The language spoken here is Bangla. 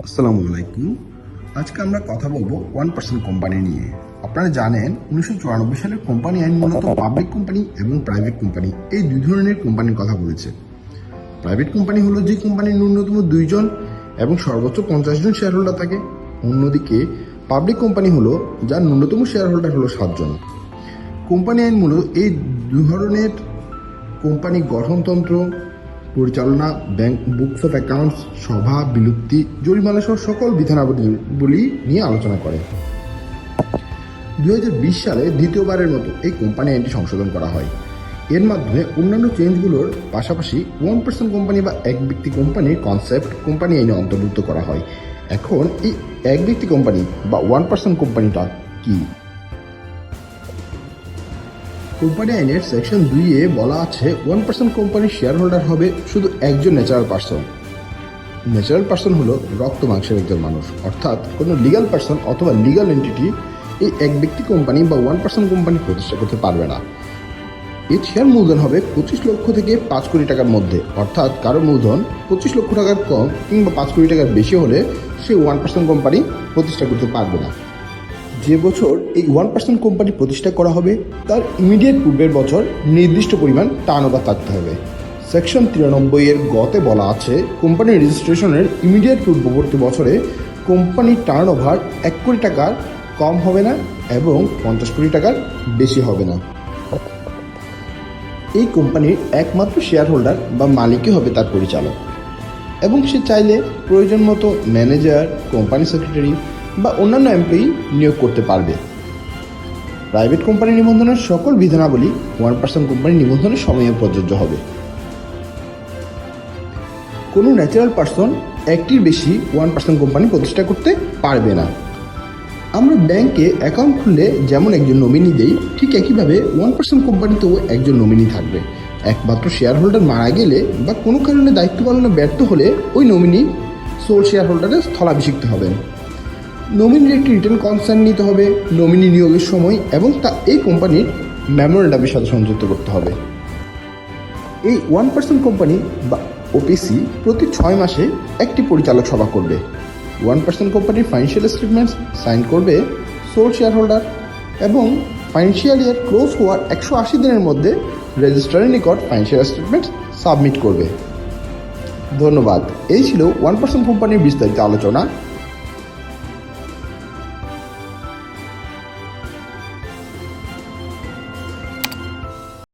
আসসালামু আলাইকুম। আজকে আমরা কথা বলব ওয়ান পার্সেন্ট কোম্পানি নিয়ে। আপনারা জানেন উনিশশো চুরানব্বই সালের কোম্পানি আইন মূলত পাবলিক কোম্পানি এবং প্রাইভেট কোম্পানি, এই দুই ধরনের কোম্পানির কথা বলেছে। প্রাইভেট কোম্পানি হলো যে কোম্পানির ন্যূনতম দুইজন এবং সর্বোচ্চ পঞ্চাশ জন শেয়ার হোল্ডার থাকে। অন্যদিকে পাবলিক কোম্পানি হলো যার ন্যূনতম শেয়ার হোল্ডার হলো সাতজন। কোম্পানি আইন মূলত এই ধরনের কোম্পানি গঠনতন্ত্র পরিচালনা, ব্যাংক বুকস অফ অ্যাকাউন্টস সভা, বিলুপ্তি, জরিমানা সহ সকল বিধানাবলী নিয়ে আলোচনা করে। দু হাজার বিশ সালে দ্বিতীয়বারের মতো এই কোম্পানি আইনটি সংশোধন করা হয়। এর মাধ্যমে অন্যান্য চেঞ্জগুলোর পাশাপাশি ওয়ান পার্সেন্ট কোম্পানি বা এক ব্যক্তি কোম্পানির কনসেপ্ট কোম্পানি আইনে অন্তর্ভুক্ত করা হয়। এখন এই এক ব্যক্তি কোম্পানি বা ওয়ান পার্সেন্ট কোম্পানিটা কি? কোম্পানি আইনের সেকশন দুই এ বলা আছে ওয়ান পার্সেন্ট কোম্পানির শেয়ার হোল্ডার হবে শুধু একজন ন্যাচারাল পার্সন ন্যাচারাল পার্সন হলো রক্ত মাংসের একজন মানুষ। অর্থাৎ কোনো লিগাল পার্সন অথবা লিগাল এন্টিটি এই এক ব্যক্তি কোম্পানি বা ওয়ান পার্সেন্ট কোম্পানি প্রতিষ্ঠা করতে পারবে না। এর শেয়ার মূলধন হবে পঁচিশ লক্ষ থেকে পাঁচ কোটি টাকার মধ্যে। অর্থাৎ কারও মূলধন পঁচিশ লক্ষ টাকার কম কিংবা পাঁচ কোটি টাকার বেশি হলে সে ওয়ান পার্সেন্ট কোম্পানি প্রতিষ্ঠা করতে পারবে না। যে বছর এই ওয়ান পার্সেন্ট কোম্পানি প্রতিষ্ঠা করা হবে, তার ইমিডিয়েট পূর্বের বছর নির্দিষ্ট পরিমাণ টার্নওভার থাকতে হবে। সেকশন তিরানব্বই এর গতে বলা আছে কোম্পানির রেজিস্ট্রেশনের ইমিডিয়েট পূর্ববর্তী বছরে কোম্পানির টার্নওভার এক কোটি টাকার কম হবে না এবং পঞ্চাশ কোটি টাকার বেশি হবে না। এই কোম্পানির একমাত্র শেয়ার হোল্ডার বা মালিকই হবে তার পরিচালক। এবং সে চাইলে প্রয়োজন মতো ম্যানেজার কোম্পানি সেক্রেটারি বা অন্যান্য এমপ্লয়ি নিয়োগ করতে পারবে। প্রাইভেট কোম্পানি নিবন্ধনের সকল বিধানাবলী ওয়ান পার্সেন্ট কোম্পানি নিবন্ধনের সময়ে প্রযোজ্য হবে। কোনো ন্যাচারাল পার্সন একটির বেশি ওয়ান পার্সেন্ট কোম্পানি প্রতিষ্ঠা করতে পারবে না। আমরা ব্যাংকে অ্যাকাউন্ট খুললে যেমন একজন নমিনি দেই, ঠিক একইভাবে ওয়ান পার্সেন্ট কোম্পানিতেও একজন নমিনি থাকবে। একমাত্র শেয়ার হোল্ডার মারা গেলে বা কোনো কারণে দায়িত্ব পালনে ব্যর্থ হলে ওই নমিনি সোল শেয়ার হোল্ডারের স্থলাভিষিক্ত হবেন। নমিনির একটি রিটার্ন কনসার্ন নিতে হবে নমিনি নিয়োগের সময় এবং তা এই কোম্পানির মেমোরেন্ডামের সাথে সংযুক্ত করতে হবে। এই ওয়ান পার্সেন্ট কোম্পানি বা ওপিসি প্রতি ছয় মাসে একটি পরিচালক সভা করবে। ওয়ান পার্সেন্ট কোম্পানির ফাইন্যান্সিয়াল স্টেটমেন্টস সাইন করবে সোল শেয়ার হোল্ডার এবং ফাইন্যান্সিয়াল ইয়ার ক্লোজ হওয়ার একশো আশি দিনের মধ্যে রেজিস্ট্রারের নিকট ফাইন্যান্সিয়াল স্টেটমেন্টস সাবমিট করবে। ধন্যবাদ। এই ছিল ওয়ান পার্সেন্ট কোম্পানির বিস্তারিত আলোচনা।